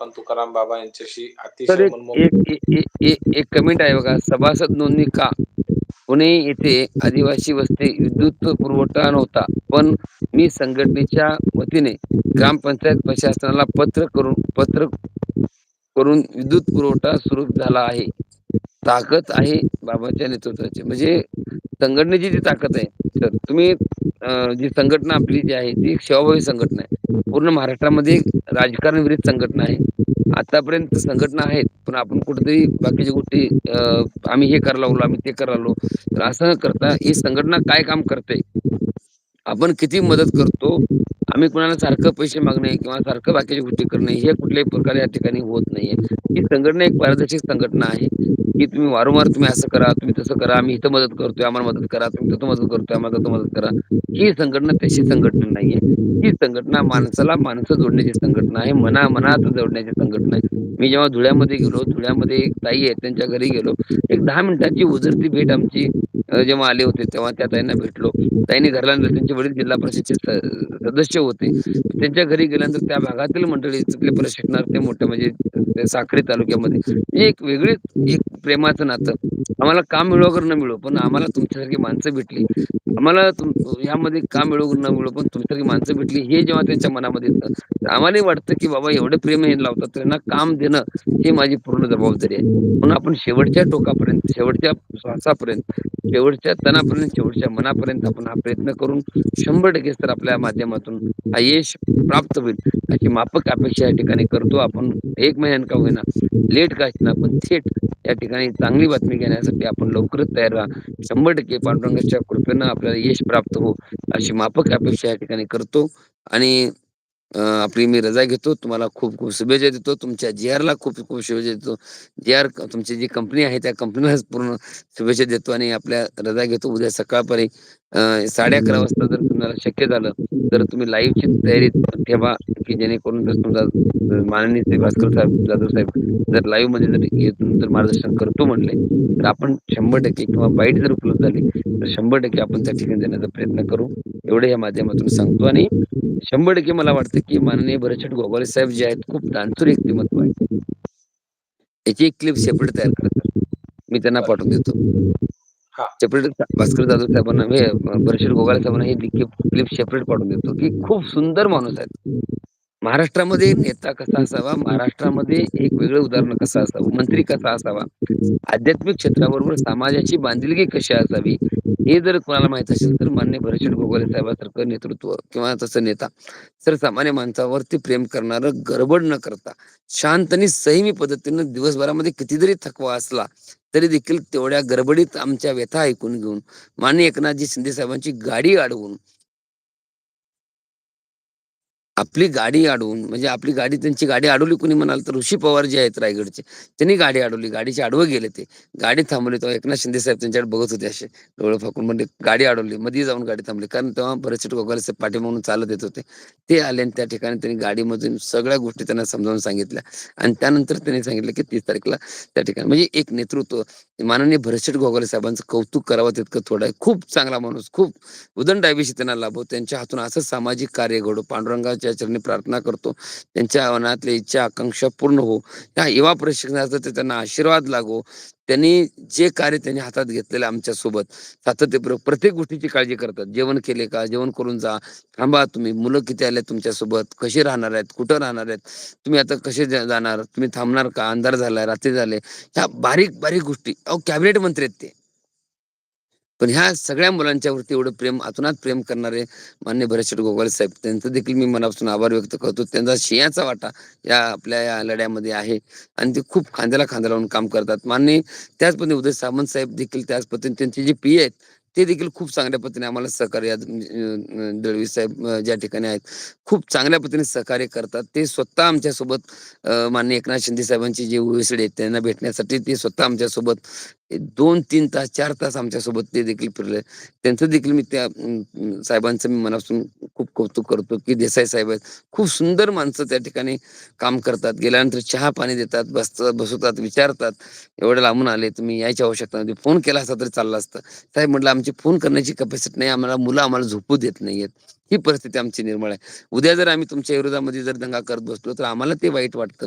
पण तुकाराम बाबा यांच्याशी तर अतिशय एक एक ए ए ए एक कमेंट आहे बघा, सभासद नोंदणी का? पुणे येथे आदिवासी वस्ती विद्युत पुरवठा नव्हता. पण मी संघटनेच्या वतीने ग्रामपंचायत प्रशासनाला पत्र करून पत्र करून विद्युत पुरवठा सुरू झाला आहे. ताकद आहे बाबाच्या नेतृत्वाची. म्हणजे संघटनेची जी ताकद आहे, तर तुम्ही जी संघटना आपली जी आहे ती सेवाभावी संघटना आहे. पूर्ण महाराष्ट्रामध्ये राजकारण विरहित संघटना आहे. आतापर्यंत संघटना आहेत, पण आपण कुठेतरी बाकीच्या गोष्टी आम्ही हे करायला लागलो, आम्ही ते करायला लागलो. तर असं न करता ही संघटना काय काम करते? आपण किती मदत करतो? आम्ही कुणाला सारखं पैसे मागणे किंवा सारखं बाकीची गोष्टी करणे, हे कुठल्याही प्रकारे या ठिकाणी होत नाहीये. ही संघटना एक पारदर्शक संघटना आहे, की तुम्ही वारंवार तुम्ही असं करा, तुम्ही तसं करा, आम्ही इथं मदत करतोय, आम्हाला मदत करा, तुम्ही तिथं मदत करतोय, आम्हाला तिथं मदत करा. ही संघटना तशी संघटना नाहीये. ही संघटना माणसाला माणसं जोडण्याची संघटना आहे. मना-मनात जोडण्याची संघटना आहे. मी जेव्हा धुळ्यामध्ये गेलो, धुळ्यामध्ये एक ताई आहेत, त्यांच्या घरी गेलो. एक दहा मिनिटाची उजरती भेट आमची जेव्हा आले होते, तेव्हा त्या ताईंना भेटलो. ताईंनी घरला त्यांचे वडील जिल्हा परिषदेचे सदस्य होते. त्यांच्या घरी गेल्यानंतर त्या भागातील मंडळी, तिथले प्रशिक्षणार्थी मोठे म्हणजे साखरे तालुक्यामध्ये म्हणजे एक वेगळीच एक प्रेमाचं नातं. आम्हाला काम मिळो न मिळो, पण आम्हाला तुमच्यासारखी माणसं भेटली. आम्हाला यामध्ये काम मिळो न मिळो, पण तुमच्यासारखी माणसं भेटली, हे जेव्हा त्यांच्या मनामध्ये येतं, आम्हाला आम्हालाही वाटतं, की बाबा एवढं प्रेम हे लावतात, त्यांना काम देणं ही माझी पूर्ण जबाबदारी आहे. म्हणून आपण शेवटच्या टोकापर्यंत, शेवटच्या श्वासापर्यंत, शेवटच्या तणापर्यंत, शेवटच्या मनापर्यंत आपण हा प्रयत्न करून 100% तर आपल्या माध्यमातून हा यश प्राप्त होईल, अशी मापक अपेक्षा या ठिकाणी करतो. आपण एक महिन्यान का होईना, लेट का असेना, पण थेट या ठिकाणी चांगली बातमी घेण्यासाठी आपण लवकरच तयार राहा. 100% पांडुरंगाच्या कृपेनं आपल्याला यश प्राप्त हो, अशी मापक अपेक्षा या ठिकाणी करतो आणि आपली मी रजा घेतो. तुम्हाला खूप-खूप शुभेच्छा देतो. तुमच्या जी-आरला खूप-खूप शुभेच्छा देतो. जी-आर तुमची जी कंपनी आहे, त्या कंपनीला पूर्ण शुभेच्छा देतो आणि आपल्या रजा घेतो. उद्या सकाळपर्यंत साडे अकरा वाजता जर तुम्हाला शक्य झालं, तर तुम्ही लाईव्हची तयारी ठेवा, की जेणेकरून जर समजा माननीय श्री भास्कर साहेब, जाधव साहेब जर लाईव्हमध्ये जर येतून जर मार्गदर्शन करतो म्हटले, तर आपण 100% किंवा बाईट जर उपलब्ध झाली, तर 100% आपण त्या ठिकाणी जाण्याचा प्रयत्न करू. एवढे या माध्यमातून सांगतो आणि 100% मला वाटतं, की माननीय भरतशेठ गोगावले साहेब जे आहेत, खूप दानशूर व्यक्तिमत्व आहे. याची एक क्लिप सेपरेट तयार करा सर. मी त्यांना. पाठवून देतो. सेपरेट भास्कर जाधव साहेबांना भरतशेठ गोगावले साहेबांना ही क्लिप सेपरेट पाठवून देतो, की खूप सुंदर माणूस आहेत. महाराष्ट्रामध्ये नेता कसा असावा, महाराष्ट्रामध्ये एक वेगळं उदाहरण कसं असावं, मंत्री कसा असावा, आध्यात्मिक क्षेत्राबरोबर समाजाची बांधिलकी कशी असावी, हे जर कोणाला माहीत असेल, तर मान्य भरशेट गोगावले साहेबांसारखं नेतृत्व किंवा तसं नेता, तर सामान्य माणसावरती प्रेम करणारं, गडबड न करता, शांत आणि संयमी पद्धतीनं दिवसभरामध्ये किती जरी थकवा असला, तरी देखील तेवढ्या गडबडीत आमच्या व्यथा ऐकून घेऊन, मान्य एकनाथजी शिंदे साहेबांची गाडी अडवून आपली गाडी अडवून म्हणजे आपली गाडी त्यांची गाडी अडवली कुणी म्हणाल तर ऋषी पवार जे आहेत रायगडचे, त्यांनी गाडी अडवली. गाडीचे आडवं गेले ते. गाडी थांबवली तेव्हा एकनाथ शिंदे साहेब त्यांच्याकडे बघत होते असे डोळे फाकून म्हणजे गाडी अडवली. मध्ये जाऊन गाडी थांबली. कारण तेव्हा भरतशेठ गोगावले साहेब पाठीमागून चालत येत होते. ते आले आणि त्या ठिकाणी त्यांनी गाडीमधून सगळ्या गोष्टी त्यांना समजावून सांगितल्या आणि त्यानंतर त्यांनी सांगितलं की तीस तारखेला त्या ठिकाणी म्हणजे एक नेतृत्व माननीय भरशेट गोगले साहेबांचं कौतुक करावं तितकं थोडं आहे. खूप चांगला माणूस, खूप उदंड आयुष्य त्यांना लाभो. त्यांच्या हातून असं सामाजिक कार्य घडो. पांडुरंगाच्या चरणी प्रार्थना करतो. त्यांच्या मनातल्या इच्छा, आकांक्षा पूर्ण हो. या युवा प्रशिक्षणाचा त्यांना आशीर्वाद लागो त्यांनी जे कार्य त्यांनी हातात घेतलेलं आमच्यासोबत सातत्यपूर्वक प्रत्येक गोष्टीची काळजी करतात. जेवण केले का? जेवण करून जा. थांबा तुम्ही. मुलं किती आले तुमच्यासोबत? कसे राहणार आहेत? कुठं राहणार आहेत? तुम्ही आता कसे जाणार? तुम्ही थांबणार का? अंधार झालाय, रात्री झाले. ह्या बारीक-बारीक गोष्टी अहो कॅबिनेट मंत्री आहेत ते. पण ह्या सगळ्या मुलांच्यावरती एवढं प्रेम, अतुनात प्रेम करणारे मान्य भरतशेठ गोगावले साहेब, त्यांचं देखील मी मनापासून आभार व्यक्त करतो. त्यांचा सिंहाचा वाटा या आपल्या या लढ्यामध्ये आहे आणि ते खूप खांद्याला खांदा लावून काम करतात. मान्य त्याच पद्धतीने उदय सामंत साहेब देखील त्याच पद्धतीने त्यांचे जे पी आहेत, ते देखील खूप चांगल्या पद्धतीने आम्हाला सहकार्य दळवी साहेब ज्या ठिकाणी आहेत, खूप चांगल्या पद्धतीने सहकार्य करतात. ते स्वतः आमच्यासोबत मान्य एकनाथ शिंदे साहेबांची जे ओएसडी आहेत, त्यांना भेटण्यासाठी ते स्वतः आमच्यासोबत 2-3 तास, चार तास आमच्यासोबत ते देखील फिरले. त्यांचं देखील मी त्या साहेबांचं मी मनापासून खूप कौतुक करतो, की देसाई साहेब आहेत. खूप सुंदर माणसं त्या ठिकाणी काम करतात. गेल्यानंतर चहा-पाणी देतात, बसतात बसवतात, विचारतात, "एवढं लांबून आले तुम्ही, यायची आवश्यकता नव्हती. फोन केला असता तरी चाललं असतं." साहेब म्हटलं, "आमची फोन करण्याची कॅपॅसिटी नाही. आम्हाला मुलं आम्हाला झोपू देत नाहीयेत." ही परिस्थिती आमची निर्मळ आहे उद्या जर आम्ही तुमच्या विरोधामध्ये जर दंगा करत बसलो तर आम्हाला ते वाईट वाटतं